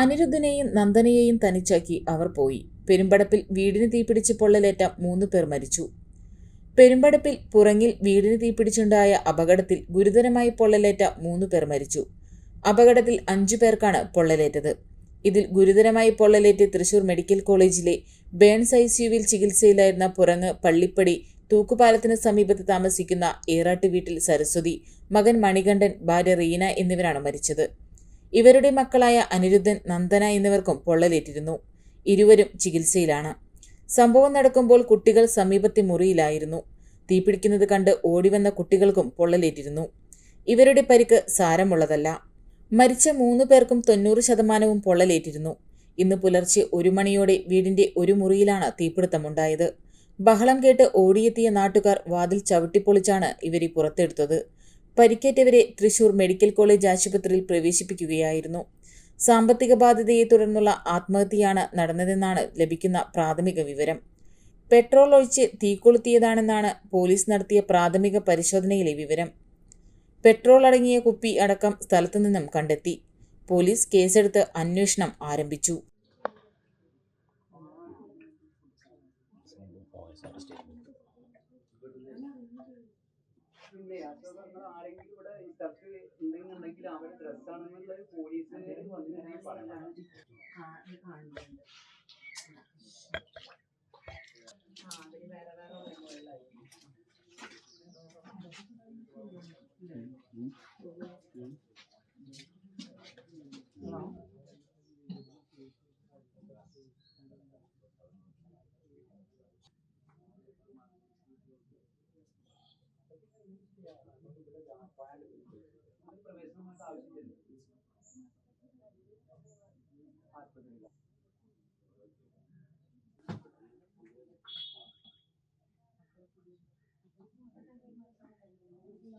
അനിരുദ്ധനെയും നന്ദനയെയും തനിച്ചാക്കി അവർ പോയി. പെരുമ്പടപ്പിൽ വീടിന് തീപിടിച്ച് പൊള്ളലേറ്റ മൂന്ന് പേർ മരിച്ചു. പെരുമ്പടപ്പിൽ പുറങ്ങിൽ വീടിന് തീപിടിച്ചുണ്ടായ അപകടത്തിൽ ഗുരുതരമായി പൊള്ളലേറ്റ മൂന്ന് പേർ മരിച്ചു. അപകടത്തിൽ അഞ്ചു പേർക്കാണ് പൊള്ളലേറ്റത്. ഇതിൽ ഗുരുതരമായി പൊള്ളലേറ്റ് തൃശൂർ മെഡിക്കൽ കോളേജിലെ ബേൺസ് ഐ സിയുവിൽ ചികിത്സയിലായിരുന്ന പുറങ്ങ് പള്ളിപ്പടി തൂക്കുപാലത്തിന് സമീപത്ത് താമസിക്കുന്ന ഏറാട്ട് വീട്ടിൽ സരസ്വതി മകൻ മണികണ്ഠൻ ഭാര്യ റീന എന്നിവരാണ് മരിച്ചത്. ഇവരുടെ മക്കളായ അനിരുദ്ധൻ നന്ദന എന്നിവർക്കും പൊള്ളലേറ്റിരുന്നു. ഇരുവരും ചികിത്സയിലാണ്. സംഭവം നടക്കുമ്പോൾ കുട്ടികൾ സമീപത്തെ മുറിയിലായിരുന്നു. തീപിടിക്കുന്നത് കണ്ട് ഓടിവന്ന കുട്ടികൾക്കും പൊള്ളലേറ്റിരുന്നു. ഇവരുടെ പരിക്ക് സാരമുള്ളതല്ല. മരിച്ച മൂന്ന് പേർക്കും തൊണ്ണൂറ് ശതമാനവും പൊള്ളലേറ്റിരുന്നു. ഇന്ന് പുലർച്ചെ ഒരു മണിയോടെ വീടിന്റെ ഒരു മുറിയിലാണ് തീപിടുത്തമുണ്ടായത്. ബഹളം കേട്ട് ഓടിയെത്തിയ നാട്ടുകാർ വാതിൽ ചവിട്ടിപ്പൊളിച്ചാണ് ഇവരെ പുറത്തെടുത്തത്. പരിക്കേറ്റവരെ തൃശൂർ മെഡിക്കൽ കോളേജ് ആശുപത്രിയിൽ പ്രവേശിപ്പിക്കുകയായിരുന്നു. സാമ്പത്തിക ബാധ്യതയെ തുടർന്നുള്ള ആത്മഹത്യയാണ് നടന്നതെന്നാണ് ലഭിക്കുന്ന പ്രാഥമിക വിവരം. പെട്രോൾ ഒഴിച്ച് തീ കൊളുത്തിയതാണെന്നാണ് പോലീസ് നടത്തിയ പ്രാഥമിക പരിശോധനയിലെ വിവരം. പെട്രോൾ അടങ്ങിയ കുപ്പി അടക്കം സ്ഥലത്തു നിന്നും കണ്ടെത്തി. പോലീസ് കേസെടുത്ത് അന്വേഷണം ആരംഭിച്ചു. പിന്നെ നമ്മൾ ആരെങ്കിലും ഇവിടെ സ്ഥലത്ത് ഉണ്ടെന്നുണ്ടെങ്കിൽ അവരുടെ ഡ്രസ്സാണെന്നുള്ളത് പോലീസുകാർ വന്നിട്ടുണ്ടെങ്കിൽ പറയണം. അത് പ്രവേശനമായിട്ട് हाथ पकड़ेगा